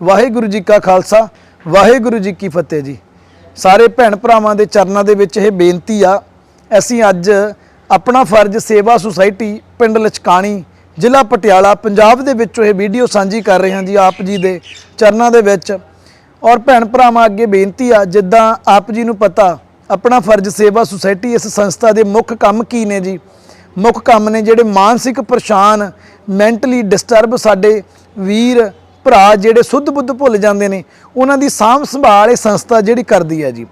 ਵਾਹਿਗੁਰੂ ਜੀ ਕਾ ਖਾਲਸਾ, ਵਾਹਿਗੁਰੂ ਜੀ ਕੀ ਫਤਿਹ ਜੀ। ਸਾਰੇ ਭੈਣ ਭਰਾਵਾਂ ਦੇ ਚਰਨਾਂ ਦੇ ਵਿੱਚ ਇਹ ਬੇਨਤੀ ਆ, ਅਸੀਂ ਅੱਜ ਆਪਣਾ ਫਰਜ਼ ਸੇਵਾ ਸੁਸਾਇਟੀ ਪਿੰਡ ਲਚਕਾਣੀ, ਜ਼ਿਲ੍ਹਾ ਪਟਿਆਲਾ, ਪੰਜਾਬ ਦੇ ਵਿੱਚੋਂ ਇਹ ਵੀਡੀਓ ਸਾਂਝੀ ਕਰ ਰਹੇ ਹਾਂ ਜੀ ਆਪ ਜੀ ਦੇ ਚਰਨਾਂ ਦੇ ਵਿੱਚ। ਔਰ ਭੈਣ ਭਰਾਵਾਂ, ਅੱਗੇ ਬੇਨਤੀ ਆ, ਜਿੱਦਾਂ ਆਪ ਜੀ ਨੂੰ ਪਤਾ, ਆਪਣਾ ਫਰਜ਼ ਸੇਵਾ ਸੁਸਾਇਟੀ ਇਸ ਸੰਸਥਾ ਦੇ ਮੁੱਖ ਕੰਮ ਕੀ ਨੇ ਜੀ। ਮੁੱਖ ਕੰਮ ਨੇ ਜਿਹੜੇ ਮਾਨਸਿਕ ਪਰੇਸ਼ਾਨ, ਮੈਂਟਲੀ ਡਿਸਟਰਬ ਸਾਡੇ ਵੀਰ ਭਰਾ ਜਿਹੜੇ ਸੁੱਧ ਬੁੱਧ ਭੁੱਲ ਜਾਂਦੇ ਨੇ, ਉਹਨਾਂ ਦੀ ਸਾਂਭ ਸੰਭਾਲ ਇਹ ਸੰਸਥਾ ਜਿਹੜੀ ਕਰਦੀ ਹੈ ਜੀ।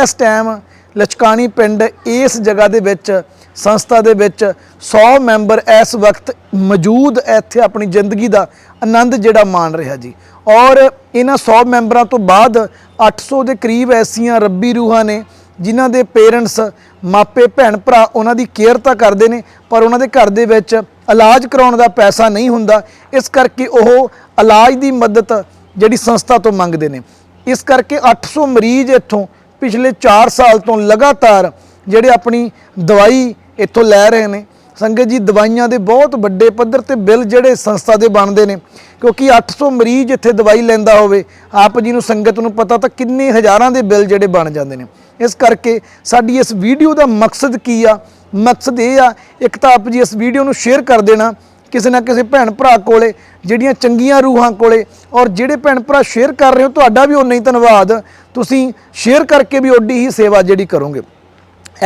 ਇਸ ਟਾਈਮ ਲਚਕਾਣੀ ਪਿੰਡ ਇਸ ਜਗ੍ਹਾ ਦੇ ਵਿੱਚ, ਸੰਸਥਾ ਦੇ ਵਿੱਚ 100 ਮੈਂਬਰ ਇਸ ਵਕਤ ਮੌਜੂਦ ਇੱਥੇ ਆਪਣੀ ਜ਼ਿੰਦਗੀ ਦਾ ਆਨੰਦ ਜਿਹੜਾ ਮਾਣ ਰਿਹਾ ਜੀ। ਔਰ ਇਹਨਾਂ 100 ਮੈਂਬਰਾਂ ਤੋਂ ਬਾਅਦ 800 ਦੇ ਕਰੀਬ ਐਸੀਆਂ ਰੱਬੀ ਰੂਹਾਂ ਨੇ, ਜਿਨ੍ਹਾਂ ਦੇ ਪੇਰੈਂਟਸ ਮਾਪੇ, ਭੈਣ, ਭਰਾ ਉਹਨਾਂ ਦੀ ਕੇਅਰ ਤਾਂ ਕਰਦੇ ਨੇ, ਪਰ ਉਹਨਾਂ ਦੇ ਘਰ ਦੇ ਵਿੱਚ ਇਲਾਜ ਕਰਾਉਣ ਦਾ ਪੈਸਾ ਨਹੀਂ ਹੁੰਦਾ। ਇਸ ਕਰਕੇ ਉਹ ਇਲਾਜ ਦੀ ਮਦਦ ਜਿਹੜੀ ਸੰਸਥਾ ਤੋਂ ਮੰਗਦੇ ਨੇ। ਇਸ ਕਰਕੇ 800 ਮਰੀਜ਼ ਇੱਥੋਂ ਪਿਛਲੇ 4 ਸਾਲ ਤੋਂ ਲਗਾਤਾਰ ਜਿਹੜੇ ਆਪਣੀ ਦਵਾਈ ਇੱਥੋਂ ਲੈ ਰਹੇ ਨੇ। ਸੰਗਤ ਜੀ, ਦਵਾਈਆਂ ਦੇ ਬਹੁਤ ਵੱਡੇ ਪੱਧਰ ਤੇ ਬਿੱਲ ਜਿਹੜੇ ਸੰਸਥਾ ਦੇ ਬਣਦੇ ਨੇ, ਕਿਉਂਕਿ 800 ਮਰੀਜ਼ ਇੱਥੇ ਦਵਾਈ ਲੈਂਦਾ ਹੋਵੇ, ਆਪ ਜੀ ਨੂੰ ਸੰਗਤ ਨੂੰ ਪਤਾ ਤਾਂ ਕਿੰਨੇ ਹਜ਼ਾਰਾਂ ਦੇ ਬਿੱਲ ਜਿਹੜੇ ਬਣ ਜਾਂਦੇ ਨੇ। ਇਸ ਕਰਕੇ ਸਾਡੀ ਇਸ ਵੀਡੀਓ ਦਾ ਮਕਸਦ ਕੀ ਆ? ਮਕਸਦ ਇਹ ਆ, ਇੱਕ ਤਾਂ ਆਪ ਜੀ ਇਸ ਵੀਡੀਓ ਨੂੰ ਸ਼ੇਅਰ ਕਰ ਦੇਣਾ ਕਿਸੇ ਨਾ ਕਿਸੇ ਭੈਣ ਭਰਾ ਕੋਲੇ, ਜਿਹੜੀਆਂ ਚੰਗੀਆਂ ਰੂਹਾਂ ਕੋਲੇ ਔਰ ਜਿਹੜੇ ਭੈਣ ਭਰਾ ਸ਼ੇਅਰ ਕਰ ਰਹੇ ਹੋ, ਤੁਹਾਡਾ ਵੀ ਉਨਾ ਹੀ ਧੰਨਵਾਦ। ਤੁਸੀਂ ਸ਼ੇਅਰ ਕਰਕੇ ਵੀ ਓਡੀ ਹੀ ਸੇਵਾ ਜਿਹੜੀ ਕਰੋਗੇ।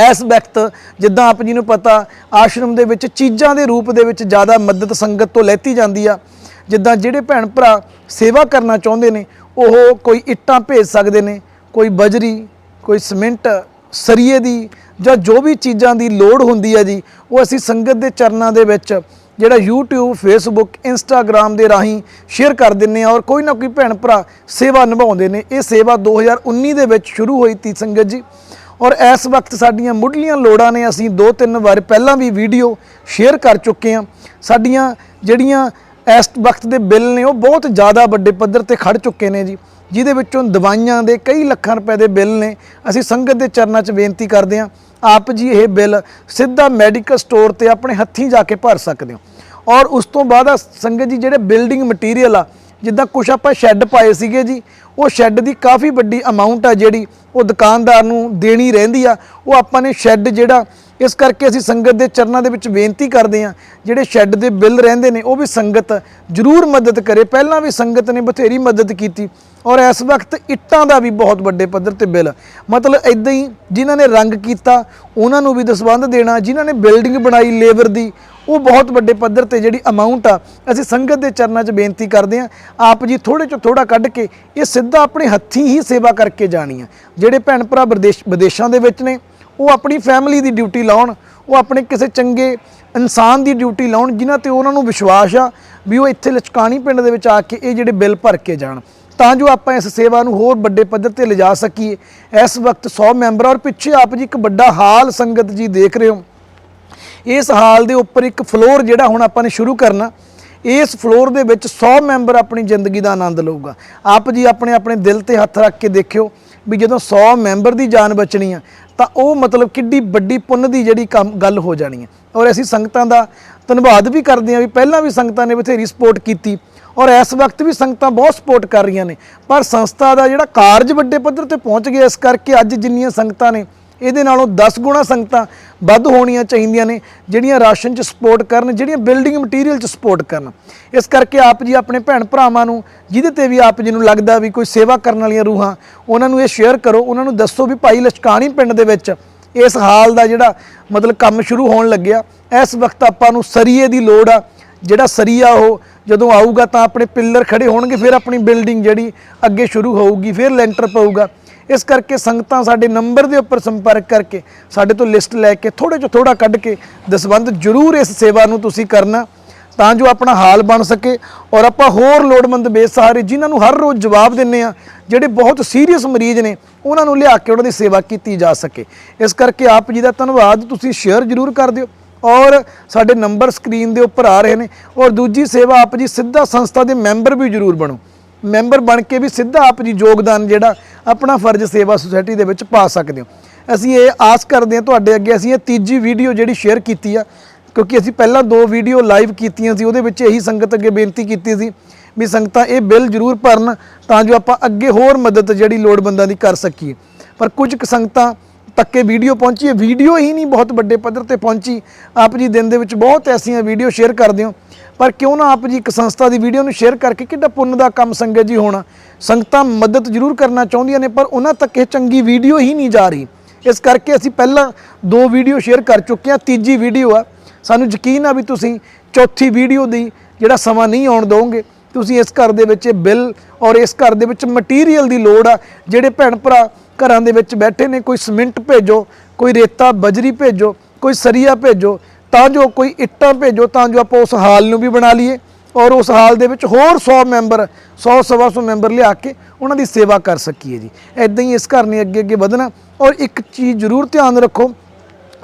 ਇਸ ਵਕਤ ਜਿੱਦਾਂ ਆਪ ਜੀ ਨੂੰ ਪਤਾ, ਆਸ਼ਰਮ ਦੇ ਵਿੱਚ ਚੀਜ਼ਾਂ ਦੇ ਰੂਪ ਦੇ ਵਿੱਚ ਜ਼ਿਆਦਾ ਮਦਦ ਸੰਗਤ ਤੋਂ ਲੈਤੀ ਜਾਂਦੀ ਆ। ਜਿੱਦਾਂ ਜਿਹੜੇ ਭੈਣ ਭਰਾ ਸੇਵਾ ਕਰਨਾ ਚਾਹੁੰਦੇ ਨੇ, ਉਹ ਕੋਈ ਇੱਟਾਂ ਭੇਜ ਸਕਦੇ ਨੇ, ਕੋਈ ਬਜਰੀ, ਕੋਈ ਸਿਮੈਂਟ, ਸਰੀਏ ਦੀ ਜਾਂ ਜੋ ਵੀ ਚੀਜ਼ਾਂ ਦੀ ਲੋੜ ਹੁੰਦੀ ਹੈ ਜੀ, ਉਹ ਅਸੀਂ ਸੰਗਤ ਦੇ ਚਰਨਾਂ ਦੇ ਵਿੱਚ ਜਿਹੜਾ YouTube, Facebook, Instagram ਦੇ ਰਾਹੀਂ ਸ਼ੇਅਰ ਕਰ ਦਿੰਨੇ ਆ ਔਰ ਕੋਈ ਨਾ ਕੋਈ ਭੈਣ ਭਰਾ ਸੇਵਾ ਨਿਭਾਉਂਦੇ ਨੇ। ਇਹ ਸੇਵਾ 2019 ਦੇ ਵਿੱਚ ਸ਼ੁਰੂ ਹੋਈ ਤੀ ਸੰਗਤ ਜੀ। ਔਰ ਇਸ ਵਕਤ ਸਾਡੀਆਂ ਮੁੱਢਲੀਆਂ ਲੋੜਾਂ ਨੇ ਅਸੀਂ ਦੋ ਤਿੰਨ ਵਾਰ ਪਹਿਲਾਂ ਵੀ ਵੀਡੀਓ ਸ਼ੇਅਰ ਕਰ ਚੁੱਕੇ ਹਾਂ। ਸਾਡੀਆਂ ਜਿਹੜੀਆਂ ਇਸ ਵਕਤ ਦੇ ਬਿੱਲ ਨੇ ਉਹ ਬਹੁਤ ਜ਼ਿਆਦਾ ਵੱਡੇ ਪੱਧਰ ਤੇ ਖੜ ਚੁੱਕੇ ਨੇ ਜੀ। ਜਿਹਦੇ ਵਿੱਚੋਂ ਦਵਾਈਆਂ ਦੇ ਕਈ ਲੱਖਾਂ ਰੁਪਏ ਦੇ ਬਿੱਲ ਨੇ। ਅਸੀਂ ਸੰਗਤ ਦੇ ਚਰਨਾਂ 'ਚ ਬੇਨਤੀ ਕਰਦੇ ਹਾਂ ਆਪ ਜੀ ਇਹ ਬਿੱਲ ਸਿੱਧਾ ਮੈਡੀਕਲ ਸਟੋਰ ਤੇ ਆਪਣੇ ਹੱਥੀਂ ਜਾ ਕੇ ਭਰ ਸਕਦੇ ਹੋ। ਔਰ ਉਸ ਤੋਂ ਬਾਅਦ ਆ ਸੰਗਤ ਜੀ ਜਿਹੜੇ ਬਿਲਡਿੰਗ ਮਟੀਰੀਅਲ ਆ, ਜਿੱਦਾਂ ਕੁਛ ਆਪਾਂ ਸ਼ੈੱਡ ਪਾਏ ਸੀਗੇ ਜੀ, ਉਹ ਸ਼ੈੱਡ ਦੀ ਕਾਫੀ ਵੱਡੀ ਅਮਾਉਂਟ ਆ ਜਿਹੜੀ ਉਹ ਦੁਕਾਨਦਾਰ ਨੂੰ ਦੇਣੀ ਰਹਿੰਦੀ ਆ। ਉਹ ਆਪਾਂ ਨੇ ਸ਼ੈੱਡ ਜਿਹੜਾ ਇਸ ਕਰਕੇ ਅਸੀਂ ਸੰਗਤ ਦੇ ਚਰਨਾਂ ਦੇ ਵਿੱਚ ਬੇਨਤੀ ਕਰਦੇ ਹਾਂ, ਜਿਹੜੇ ਸ਼ੈੱਡ ਦੇ ਬਿੱਲ ਰਹਿੰਦੇ ਨੇ, ਉਹ ਵੀ ਸੰਗਤ ਜ਼ਰੂਰ ਮਦਦ ਕਰੇ। ਪਹਿਲਾਂ ਵੀ ਸੰਗਤ ਨੇ ਬਥੇਰੀ ਮਦਦ ਕੀਤੀ ਔਰ ਇਸ ਵਕਤ ਇੱਟਾਂ ਦਾ ਵੀ ਬਹੁਤ ਵੱਡੇ ਪੱਧਰ ਤੇ ਬਿੱਲ। ਮਤਲਬ ਇਦਾਂ ਹੀ ਜਿਨ੍ਹਾਂ ਨੇ ਰੰਗ ਕੀਤਾ, ਉਹਨਾਂ ਨੂੰ ਵੀ ਦਸਵੰਧ ਦੇਣਾ, ਜਿਨ੍ਹਾਂ ਨੇ ਬਿਲਡਿੰਗ ਬਣਾਈ, ਲੇਬਰ ਦੀ, ਉਹ ਬਹੁਤ ਵੱਡੇ ਪੱਧਰ ਤੇ ਜਿਹੜੀ ਅਮਾਉਂਟ ਆ, ਅਸੀਂ ਸੰਗਤ ਦੇ ਚਰਨਾਂ 'ਚ ਬੇਨਤੀ ਕਰਦੇ ਹਾਂ, ਆਪ ਜੀ ਥੋੜੇ ਚੋਂ ਥੋੜਾ ਕੱਢ ਕੇ ਇਹ ਸਿੱਧਾ ਆਪਣੇ ਹੱਥੀਂ ਹੀ ਸੇਵਾ ਕਰਕੇ ਜਾਣੀ ਆ। ਜਿਹੜੇ ਭੈਣ ਭਰਾ ਵਿਦੇਸ਼ ਵਿਦੇਸ਼ਾਂ ਦੇ ਵਿੱਚ ਨੇ ਉਹ ਆਪਣੀ ਫੈਮਿਲੀ ਦੀ ਡਿਊਟੀ ਲਾਉਣ, ਉਹ ਆਪਣੇ ਕਿਸੇ ਚੰਗੇ ਇਨਸਾਨ ਦੀ ਡਿਊਟੀ ਲਾਉਣ, ਜਿਨ੍ਹਾਂ ਤੇ ਉਹਨਾਂ ਨੂੰ ਵਿਸ਼ਵਾਸ ਆ ਵੀ ਉਹ ਇੱਥੇ ਲਚਕਾਣੀ ਪਿੰਡ ਦੇ ਵਿੱਚ ਆ ਕੇ ਇਹ ਜਿਹੜੇ ਬਿੱਲ ਭਰ ਕੇ ਜਾਣ। ਤਾਂ ਜੋ ਆਪਾਂ ਇਸ ਸੇਵਾ ਨੂੰ ਹੋਰ ਵੱਡੇ ਪੱਧਰ ਤੇ ਲਿਜਾ ਸਕੀਏ। ਇਸ ਵਕਤ 100 ਮੈਂਬਰ ਔਰ ਪਿੱਛੇ ਆਪ ਜੀ ਇੱਕ ਵੱਡਾ ਹਾਲ ਸੰਗਤ ਜੀ ਦੇਖ ਰਹੇ ਹੋ। ਇਸ ਹਾਲ ਦੇ ਉੱਪਰ ਇੱਕ ਫਲੋਰ ਜਿਹੜਾ ਹੁਣ ਆਪਾਂ ਨੇ ਸ਼ੁਰੂ ਕਰਨਾ, ਇਸ ਫਲੋਰ ਦੇ ਵਿੱਚ 100 ਮੈਂਬਰ ਆਪਣੀ ਜ਼ਿੰਦਗੀ ਦਾ ਆਨੰਦ ਲਊਗਾ। ਆਪ ਜੀ ਆਪਣੇ ਆਪਣੇ ਦਿਲ ਤੇ ਹੱਥ ਰੱਖ ਕੇ ਦੇਖਿਓ ਵੀ ਜਦੋਂ 100 ਮੈਂਬਰ ਦੀ ਜਾਨ ਬਚਣੀ ਆ ਤਾਂ ਉਹ ਮਤਲਬ ਕਿੱਡੀ ਵੱਡੀ ਪੁੰਨ ਦੀ ਜਿਹੜੀ ਕੰਮ ਗੱਲ ਹੋ ਜਾਣੀ ਹੈ। ਔਰ ਅਸੀਂ ਸੰਗਤਾਂ ਦਾ ਧੰਨਵਾਦ ਵੀ ਕਰਦੇ ਹਾਂ ਵੀ ਪਹਿਲਾਂ ਵੀ ਸੰਗਤਾਂ ਨੇ ਬਥੇਰੀ ਸਪੋਰਟ ਕੀਤੀ ਔਰ ਇਸ ਵਕਤ ਵੀ ਸੰਗਤਾਂ ਬਹੁਤ ਸਪੋਰਟ ਕਰ ਰਹੀਆਂ ਨੇ। ਪਰ ਸੰਸਥਾ ਦਾ ਜਿਹੜਾ ਕਾਰਜ ਵੱਡੇ ਪੱਧਰ ਤੇ ਪਹੁੰਚ ਗਿਆ ਇਸ ਕਰਕੇ ਅੱਜ ਜਿੰਨੀਆਂ ਸੰਗਤਾਂ ਨੇ ਇਹਦੇ ਨਾਲੋਂ 10 ਗੁਣਾ ਸੰਗਤਾਂ ਵੱਧ ਹੋਣੀਆਂ ਚਾਹੀਦੀਆਂ ਨੇ, ਜਿਹੜੀਆਂ ਰਾਸ਼ਨ 'ਚ ਸਪੋਰਟ ਕਰਨ, ਜਿਹੜੀਆਂ ਬਿਲਡਿੰਗ ਮਟੀਰੀਅਲ 'ਚ ਸਪੋਰਟ ਕਰਨ। ਇਸ ਕਰਕੇ ਆਪ ਜੀ ਆਪਣੇ ਭੈਣ ਭਰਾਵਾਂ ਨੂੰ, ਜਿਹਦੇ ਤੇ ਵੀ ਆਪ ਜੀ ਨੂੰ ਲੱਗਦਾ ਵੀ ਕੋਈ ਸੇਵਾ ਕਰਨ ਵਾਲੀਆਂ ਰੂਹਾਂ, ਉਹਨਾਂ ਨੂੰ ਇਹ ਸ਼ੇਅਰ ਕਰੋ, ਉਹਨਾਂ ਨੂੰ ਦੱਸੋ ਵੀ ਭਾਈ ਲਸ਼ਕਾਣੀ ਪਿੰਡ ਦੇ ਵਿੱਚ ਇਸ ਹਾਲ ਦਾ ਜਿਹੜਾ ਮਤਲਬ ਕੰਮ ਸ਼ੁਰੂ ਹੋਣ ਲੱਗਿਆ। ਇਸ ਵਕਤ ਆਪਾਂ ਨੂੰ ਸਰੀਏ ਦੀ ਲੋੜ ਆ, ਜਿਹੜਾ ਸਰੀਆ ਉਹ ਜਦੋਂ ਆਊਗਾ ਤਾਂ ਆਪਣੇ ਪਿੱਲਰ ਖੜੇ ਹੋਣਗੇ, ਫਿਰ ਆਪਣੀ ਬਿਲਡਿੰਗ ਜਿਹੜੀ ਅੱਗੇ ਸ਼ੁਰੂ ਹੋਊਗੀ, ਫਿਰ ਲੈਂਟਰ ਪਊਗਾ। ਇਸ ਕਰਕੇ ਸੰਗਤਾਂ ਸਾਡੇ ਨੰਬਰ ਦੇ ਉੱਪਰ ਸੰਪਰਕ ਕਰਕੇ ਸਾਡੇ ਤੋਂ ਲਿਸਟ ਲੈ ਕੇ ਥੋੜੇ 'ਚੋਂ ਥੋੜਾ ਕੱਢ ਕੇ ਦਸਵੰਧ ਜ਼ਰੂਰ ਇਸ ਸੇਵਾ ਨੂੰ ਤੁਸੀਂ ਕਰਨਾ, ਤਾਂ ਜੋ ਆਪਣਾ ਹਾਲ ਬਣ ਸਕੇ ਔਰ ਆਪਾਂ ਹੋਰ ਲੋੜਵੰਦ ਬੇਸਹਾਰੇ ਜਿਨ੍ਹਾਂ ਨੂੰ ਹਰ ਰੋਜ਼ ਜਵਾਬ ਦਿੰਨੇ ਆ, ਜਿਹੜੇ ਬਹੁਤ ਸੀਰੀਅਸ ਮਰੀਜ਼ ਨੇ, ਉਹਨਾਂ ਨੂੰ ਲਿਆ ਕੇ ਉਹਨਾਂ ਦੀ ਸੇਵਾ ਕੀਤੀ ਜਾ ਸਕੇ। ਇਸ ਕਰਕੇ ਆਪ ਜੀ ਦਾ ਧੰਨਵਾਦ, ਤੁਸੀਂ ਸ਼ੇਅਰ ਜ਼ਰੂਰ ਕਰ ਦਿਓ ਔਰ ਸਾਡੇ ਨੰਬਰ ਸਕਰੀਨ ਦੇ ਉੱਪਰ ਆ ਰਹੇ ਨੇ ਔਰ ਦੂਜੀ ਸੇਵਾ ਆਪ ਜੀ ਸਿੱਧਾ ਸੰਸਥਾ ਦੇ ਮੈਂਬਰ ਵੀ ਜ਼ਰੂਰ ਬਣੋ। ਮੈਂਬਰ ਬਣ ਕੇ ਵੀ ਸਿੱਧਾ ਆਪ ਜੀ ਯੋਗਦਾਨ ਜਿਹੜਾ ਆਪਣਾ ਫਰਜ਼ ਸੇਵਾ ਸੁਸਾਇਟੀ ਦੇ ਵਿੱਚ ਪਾ ਸਕਦੇ ਹੋ। ਅਸੀਂ ਇਹ ਆਸ ਕਰਦੇ ਹਾਂ ਤੁਹਾਡੇ ਅੱਗੇ ਅਸੀਂ ਇਹ ਤੀਜੀ ਵੀਡੀਓ ਜਿਹੜੀ ਸ਼ੇਅਰ ਕੀਤੀ ਆ, ਕਿਉਂਕਿ ਅਸੀਂ ਪਹਿਲਾਂ ਦੋ ਵੀਡੀਓ ਲਾਈਵ ਕੀਤੀਆਂ ਸੀ, ਉਹਦੇ ਵਿੱਚ ਇਹੀ ਸੰਗਤ ਅੱਗੇ ਬੇਨਤੀ ਕੀਤੀ ਸੀ ਵੀ ਸੰਗਤਾਂ ਇਹ ਬਿੱਲ ਜ਼ਰੂਰ ਭਰਨ ਤਾਂ ਜੋ ਆਪਾਂ ਅੱਗੇ ਹੋਰ ਮਦਦ ਜਿਹੜੀ ਲੋੜਵੰਦਾਂ ਦੀ ਕਰ ਸਕੀਏ। ਪਰ ਕੁਝ ਕੁ ਸੰਗਤਾਂ ਤੱਕ ਤੱਕੇ ਵੀਡੀਓ ਪਹੁੰਚੀ ਹੈ। ਵੀਡੀਓ ਹੀ ਨਹੀਂ, ਬਹੁਤ ਵੱਡੇ ਪੱਧਰ ਤੇ ਪਹੁੰਚੀ। ਆਪ ਜੀ ਦਿਨ ਦੇ ਵਿੱਚ ਬਹੁਤ ਐਸੀਆਂ ਵੀਡੀਓ ਸ਼ੇਅਰ ਕਰਦੇ ਹੋ। ਪਰ ਕਿਉਂ ਨਾ ਆਪ ਜੀ ਇੱਕ ਸੰਸਥਾ ਦੀ ਵੀਡੀਓ ਨੂੰ ਸ਼ੇਅਰ ਕਰਕੇ ਕਿੱਡਾ ਪੁੰਨ ਦਾ ਕੰਮ ਸੰਗਤ ਜੀ ਹੋਣਾ। ਸੰਗਤਾਂ ਮਦਦ ਜ਼ਰੂਰ ਕਰਨਾ ਚਾਹੁੰਦੀਆਂ ਨੇ, ਪਰ ਉਹਨਾਂ ਤੱਕ ਇਹ ਚੰਗੀ ਵੀਡੀਓ ਹੀ ਨਹੀਂ ਜਾ ਰਹੀ। ਇਸ ਕਰਕੇ ਅਸੀਂ ਪਹਿਲਾਂ ਦੋ ਵੀਡੀਓ ਸ਼ੇਅਰ ਕਰ ਚੁੱਕੇ ਹਾਂ। ਤੀਜੀ ਵੀਡੀਓ ਆ। ਸਾਨੂੰ ਯਕੀਨ ਆ ਵੀ ਤੁਸੀਂ ਚੌਥੀ ਵੀਡੀਓ ਦੀ ਜਿਹੜਾ ਸਮਾਂ ਨਹੀਂ ਆਉਣ ਦਿਓਗੇ ਤੁਸੀਂ ਇਸ ਘਰ ਦੇ ਵਿੱਚ ਇਹ ਬਿੱਲ ਔਰ ਇਸ ਘਰ ਦੇ ਵਿੱਚ ਮਟੀਰੀਅਲ ਦੀ ਲੋੜ ਆ। ਜਿਹੜੇ ਭੈਣ ਭਰਾ ਘਰਾਂ ਦੇ ਵਿੱਚ ਬੈਠੇ ਨੇ, ਕੋਈ ਸਿਮੈਂਟ ਭੇਜੋ, ਕੋਈ ਰੇਤਾ, ਬਜਰੀ ਭੇਜੋ, ਕੋਈ ਸਰੀਆ ਭੇਜੋ, ਤਾਂ ਜੋ ਕੋਈ ਇੱਟਾਂ ਭੇਜੋ, ਤਾਂ ਜੋ ਆਪਾਂ ਉਸ ਹਾਲ ਨੂੰ ਵੀ ਬਣਾ ਲਈਏ ਔਰ ਉਸ ਹਾਲ ਦੇ ਵਿੱਚ ਹੋਰ 100 ਮੈਂਬਰ 100 ਸਵਾ ਸੌ ਮੈਂਬਰ ਲਿਆ ਕੇ ਉਹਨਾਂ ਦੀ ਸੇਵਾ ਕਰ ਸਕੀਏ ਜੀ। ਐਦਾਂ ਹੀ ਇਸ ਘਰ ਨੇ ਅੱਗੇ ਅੱਗੇ ਵਧਣਾ ਔਰ ਇੱਕ ਚੀਜ਼ ਜ਼ਰੂਰ ਧਿਆਨ ਰੱਖੋ,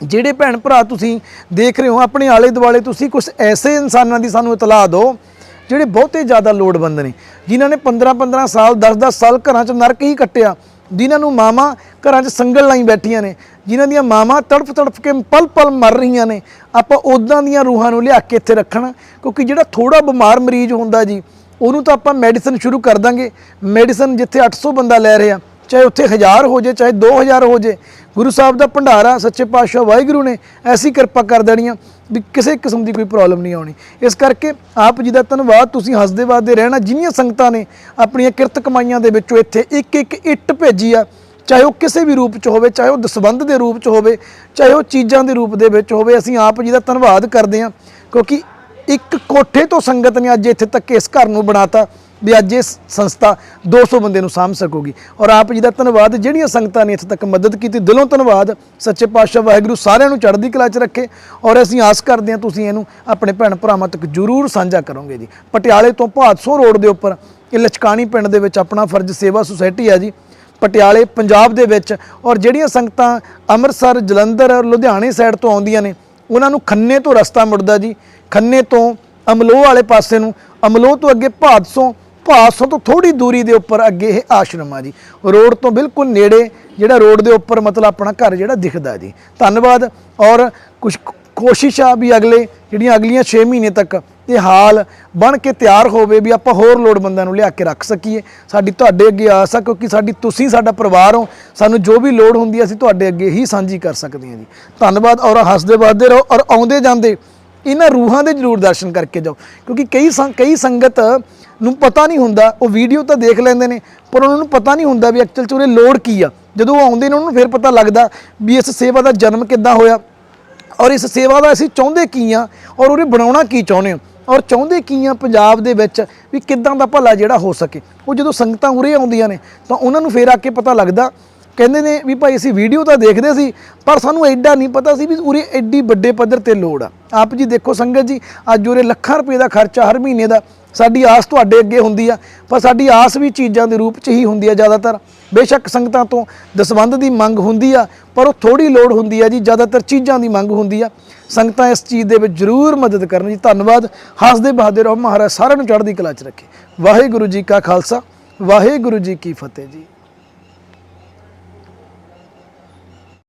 ਜਿਹੜੇ ਭੈਣ ਭਰਾ ਤੁਸੀਂ ਦੇਖ ਰਹੇ ਹੋ, ਆਪਣੇ ਆਲੇ ਦੁਆਲੇ ਤੁਸੀਂ ਕੁਝ ਐਸੇ ਇਨਸਾਨਾਂ ਦੀ ਸਾਨੂੰ ਇਤਲਾਹ ਦਿਓ, ਜਿਹੜੇ ਬਹੁਤੇ ਜ਼ਿਆਦਾ ਲੋੜਵੰਦ ਨੇ, ਜਿਨ੍ਹਾਂ ਨੇ 15 15 ਸਾਲ 10 10 ਸਾਲ ਘਰਾਂ 'ਚ ਨਰਕ ਹੀ ਕੱਟਿਆ ਜਿਨ੍ਹਾਂ ਨੂੰ ਮਾਵਾਂ ਘਰਾਂ 'ਚ ਸੰਗਲ ਲਾਈ ਬੈਠੀਆਂ ਨੇ, ਜਿਨ੍ਹਾਂ ਦੀਆਂ ਮਾਵਾਂ ਤੜਫ ਤੜਫ ਕੇ ਪਲ ਪਲ ਮਰ ਰਹੀਆਂ ਨੇ, ਆਪਾਂ ਉਦਾਂ ਦੀਆਂ ਰੂਹਾਂ ਨੂੰ ਲਿਆ ਕੇ ਇੱਥੇ ਰੱਖਣਾ, ਕਿਉਂਕਿ ਜਿਹੜਾ ਥੋੜਾ ਬਿਮਾਰ ਮਰੀਜ਼ ਹੁੰਦਾ ਜੀ, ਉਹਨੂੰ ਤਾਂ ਆਪਾਂ ਮੈਡੀਸਨ ਸ਼ੁਰੂ ਕਰ ਦਾਂਗੇ। ਮੈਡੀਸਨ ਜਿੱਥੇ 800 ਬੰਦਾ ਲੈ ਰਿਹਾ ਚਾਹੇ ਉੱਥੇ 1000 ਹੋ ਜੇ, ਚਾਹੇ 2000 ਹੋ ਜੇ, ਗੁਰੂ ਸਾਹਿਬ ਦਾ ਭੰਡਾਰਾ, ਸੱਚੇ ਪਾਤਸ਼ਾਹ ਵਾਹਿਗੁਰੂ ਨੇ ਐਸੀ ਕਿਰਪਾ ਕਰ ਦੇਣੀਆਂ ਵੀ ਕਿਸੇ ਕਿਸਮ ਦੀ ਕੋਈ ਪ੍ਰੋਬਲਮ ਨਹੀਂ ਆਉਣੀ। ਇਸ ਕਰਕੇ ਆਪ ਜੀ ਦਾ ਧੰਨਵਾਦ, ਤੁਸੀਂ ਹੱਸਦੇ ਵਾਦੇ ਰਹਿਣਾ, ਜਿੰਨੀਆਂ ਸੰਗਤਾਂ ਨੇ ਆਪਣੀਆਂ ਕਿਰਤ ਕਮਾਈਆਂ ਦੇ ਵਿੱਚੋਂ ਇੱਥੇ ਇੱਕ ਇੱਕ ਇੱਟ ਭੇਜੀ ਆ, ਚਾਹੇ ਉਹ ਕਿਸੇ ਵੀ ਰੂਪ ਚ ਹੋਵੇ, ਚਾਹੇ ਉਹ ਦਸਵੰਧ ਦੇ ਰੂਪ ਚ ਹੋਵੇ, ਚਾਹੇ ਉਹ ਚੀਜ਼ਾਂ ਦੇ ਰੂਪ ਦੇ ਵਿੱਚ ਹੋਵੇ, ਅਸੀਂ ਆਪ ਜੀ ਦਾ ਧੰਨਵਾਦ ਕਰਦੇ ਹਾਂ ਕਿਉਂਕਿ ਇੱਕ ਕੋਠੇ ਤੋਂ ਸੰਗਤ ਨੇ ਅੱਜ ਇੱਥੇ ਤੱਕ ਇਸ ਘਰ ਨੂੰ ਬਣਾਤਾ। ਵੀ ਅੱਜ ਇਹ ਸੰਸਥਾ 200 ਬੰਦੇ ਨੂੰ ਸਾਂਭ ਸਕੂਗੀ। ਔਰ ਆਪ ਜੀ ਦਾ ਧੰਨਵਾਦ, ਜਿਹੜੀਆਂ ਸੰਗਤਾਂ ਨੇ ਇੱਥੇ ਤੱਕ ਮਦਦ ਕੀਤੀ, ਦਿਲੋਂ ਧੰਨਵਾਦ। ਸੱਚੇ ਪਾਤਸ਼ਾਹ ਵਾਹਿਗੁਰੂ ਸਾਰਿਆਂ ਨੂੰ ਚੜ੍ਹਦੀ ਕਲਾ 'ਚ ਰੱਖੇ। ਔਰ ਅਸੀਂ ਆਸ ਕਰਦੇ ਹਾਂ ਤੁਸੀਂ ਇਹਨੂੰ ਆਪਣੇ ਭੈਣ ਭਰਾਵਾਂ ਤੱਕ ਜਰੂਰ ਸਾਂਝਾ ਕਰੋਗੇ ਜੀ। ਪਟਿਆਲੇ ਤੋਂ ਭਾਦਸੋਂ ਰੋਡ ਦੇ ਉੱਪਰ, ਇਹ ਲਚਕਾਣੀ ਪਿੰਡ ਦੇ ਵਿੱਚ ਆਪਣਾ ਫਰਜ਼ ਸੇਵਾ ਸੁਸਾਇਟੀ ਹੈ ਜੀ। ਪਟਿਆਲੇ, ਪੰਜਾਬ ਦੇ ਵਿੱਚ, ਔਰ ਜਿਹੜੀਆਂ ਸੰਗਤਾਂ ਅੰਮ੍ਰਿਤਸਰ, ਜਲੰਧਰ ਔਰ ਲੁਧਿਆਣੇ ਸਾਈਡ ਤੋਂ ਆਉਂਦੀਆਂ ਨੇ, ਉਹਨਾਂ ਨੂੰ ਖੰਨੇ ਤੋਂ ਰਸਤਾ ਮੁੜਦਾ ਜੀ। ਖੰਨੇ ਤੋਂ ਅਮਲੋਹ ਵਾਲੇ ਪਾਸੇ ਨੂੰ, ਅਮਲੋਹ ਤੋਂ ਅੱਗੇ ਭਾਦਸੋਂ ਭਾਦਸੋਂ ਤੋਂ ਥੋੜੀ ਦੂਰੀ ਦੇ ਉੱਪਰ ਅੱਗੇ ਇਹ ਆਸ਼ਰਮ ਆ ਜੀ। ਰੋਡ ਤੋਂ ਬਿਲਕੁਲ ਨੇੜੇ, ਜਿਹੜਾ ਰੋਡ ਦੇ ਉੱਪਰ ਮਤਲਬ ਆਪਣਾ ਘਰ ਜਿਹੜਾ ਦਿਖਦਾ ਜੀ। ਧੰਨਵਾਦ। ਔਰ ਕੁਝ ਕੋਸ਼ਿਸ਼ ਆ ਵੀ ਅਗਲੇ, ਜਿਹੜੀਆਂ ਅਗਲੀਆਂ 6 ਮਹੀਨੇ ਤੱਕ ਇਹ ਹਾਲ ਬਣ ਕੇ ਤਿਆਰ ਹੋਵੇ ਵੀ ਆਪਾਂ ਹੋਰ ਲੋੜਵੰਦਾਂ ਨੂੰ ਲਿਆ ਕੇ ਰੱਖ ਸਕੀਏ। ਸਾਡੀ ਤੁਹਾਡੇ ਅੱਗੇ ਆਸ ਆ, ਕਿਉਂਕਿ ਸਾਡੀ ਤੁਸੀਂ ਸਾਡਾ ਪਰਿਵਾਰ ਹੋ, ਸਾਨੂੰ ਜੋ ਵੀ ਲੋੜ ਹੁੰਦੀ ਅਸੀਂ ਤੁਹਾਡੇ ਅੱਗੇ ਹੀ ਸਾਂਝੀ ਕਰ ਸਕਦੇ ਹਾਂ ਜੀ। ਧੰਨਵਾਦ। ਔਰ ਹੱਸਦੇ ਵੱਧਦੇ ਰਹੋ ਔਰ ਆਉਂਦੇ ਜਾਂਦੇ, ਇਹਨਾਂ ਰੂਹਾਂ ਦੇ ਜ਼ਰੂਰ ਦਰਸ਼ਨ ਕਰਕੇ ਜਾਓ। ਕਿਉਂਕਿ ਕਈ ਸੰ- ਕਈ ਸੰਗਤ ਨੂੰ ਪਤਾ ਨਹੀਂ ਹੁੰਦਾ, ਉਹ ਵੀਡੀਓ ਤਾਂ ਦੇਖ ਲੈਂਦੇ ਨੇ, ਪਰ ਉਹਨਾਂ ਨੂੰ ਪਤਾ ਨਹੀਂ ਹੁੰਦਾ ਵੀ ਐਕਚੁਅਲ ਚ ਉਹਦੇ ਲੋੜ ਕੀ ਆ। ਜਦੋਂ ਉਹ ਆਉਂਦੇ ਨੇ ਉਹਨਾਂ ਨੂੰ ਫਿਰ ਪਤਾ ਲੱਗਦਾ ਵੀ ਇਸ ਸੇਵਾ ਦਾ ਜਨਮ ਕਿੱਦਾਂ ਹੋਇਆ। ਔਰ ਇਸ ਸੇਵਾ ਦਾ ਅਸੀਂ ਚਾਹੁੰਦੇ ਕੀ ਆ, ਔਰ ਉਹਨੇ ਬਣਾਉਣਾ ਕੀ ਚਾਹੁੰਦੇ ਹਾਂ? ਔਰ ਚਾਹੁੰਦੇ ਕੀ ਆ ਪੰਜਾਬ ਦੇ ਵਿੱਚ ਵੀ ਕਿੱਦਾਂ ਦਾ ਭਲਾ ਜਿਹੜਾ ਹੋ ਸਕੇ? ਉਹ ਜਦੋਂ ਸੰਗਤਾਂ ਉਰੇ ਆਉਂਦੀਆਂ ਨੇ, ਤਾਂ ਉਹਨਾਂ ਨੂੰ ਫੇਰ ਆ ਕੇ ਪਤਾ ਲੱਗਦਾ। ਕਹਿੰਦੇ ਨੇ ਵੀ ਭਾਈ ਅਸੀਂ ਵੀਡੀਓ ਤਾਂ ਦੇਖਦੇ ਸੀ, ਪਰ ਸਾਨੂੰ ਐਡਾ ਨਹੀਂ ਪਤਾ ਸੀ ਵੀ ਉਰੇ ਐਡੀ ਵੱਡੇ ਪੱਧਰ ਤੇ ਲੋੜ ਆ। ਆਪ ਜੀ ਦੇਖੋ ਸੰਗਤ ਜੀ, ਅੱਜ ਉਰੇ ਲੱਖਾਂ ਰੁਪਏ ਦਾ ਖਰਚਾ ਹਰ ਮਹੀਨੇ ਦਾ। ਸਾਡੀ ਆਸ ਤੁਹਾਡੇ ਅੱਗੇ ਹੁੰਦੀ ਆ, ਪਰ ਸਾਡੀ ਆਸ ਵੀ ਚੀਜ਼ਾਂ ਦੇ ਰੂਪ 'ਚ ਹੀ ਹੁੰਦੀ ਆ ਜ਼ਿਆਦਾਤਰ। ਬੇਸ਼ੱਕ ਸੰਗਤਾਂ ਤੋਂ ਦਸਵੰਧ ਦੀ ਮੰਗ ਹੁੰਦੀ ਆ, ਪਰ ਉਹ ਥੋੜੀ ਲੋੜ ਹੁੰਦੀ ਆ ਜੀ, ਜ਼ਿਆਦਾਤਰ ਚੀਜ਼ਾਂ ਦੀ ਮੰਗ ਹੁੰਦੀ ਆ। ਸੰਗਤਾਂ ਇਸ ਚੀਜ਼ ਦੇ ਵਿੱਚ ਜ਼ਰੂਰ ਮਦਦ ਕਰਨ ਜੀ। ਧੰਨਵਾਦ। ਹੱਸਦੇ ਬਹਾਦਰ ਰਹੋ। ਮਹਾਰਾਜ ਸਾਰਿਆਂ ਨੂੰ ਚੜ੍ਹਦੀ ਕਲਾ 'ਚ ਰੱਖੇ। ਵਾਹਿਗੁਰੂ ਜੀ ਕਾ ਖਾਲਸਾ, ਵਾਹਿਗੁਰੂ ਜੀ ਕੀ ਫਤਿਹ ਜੀ।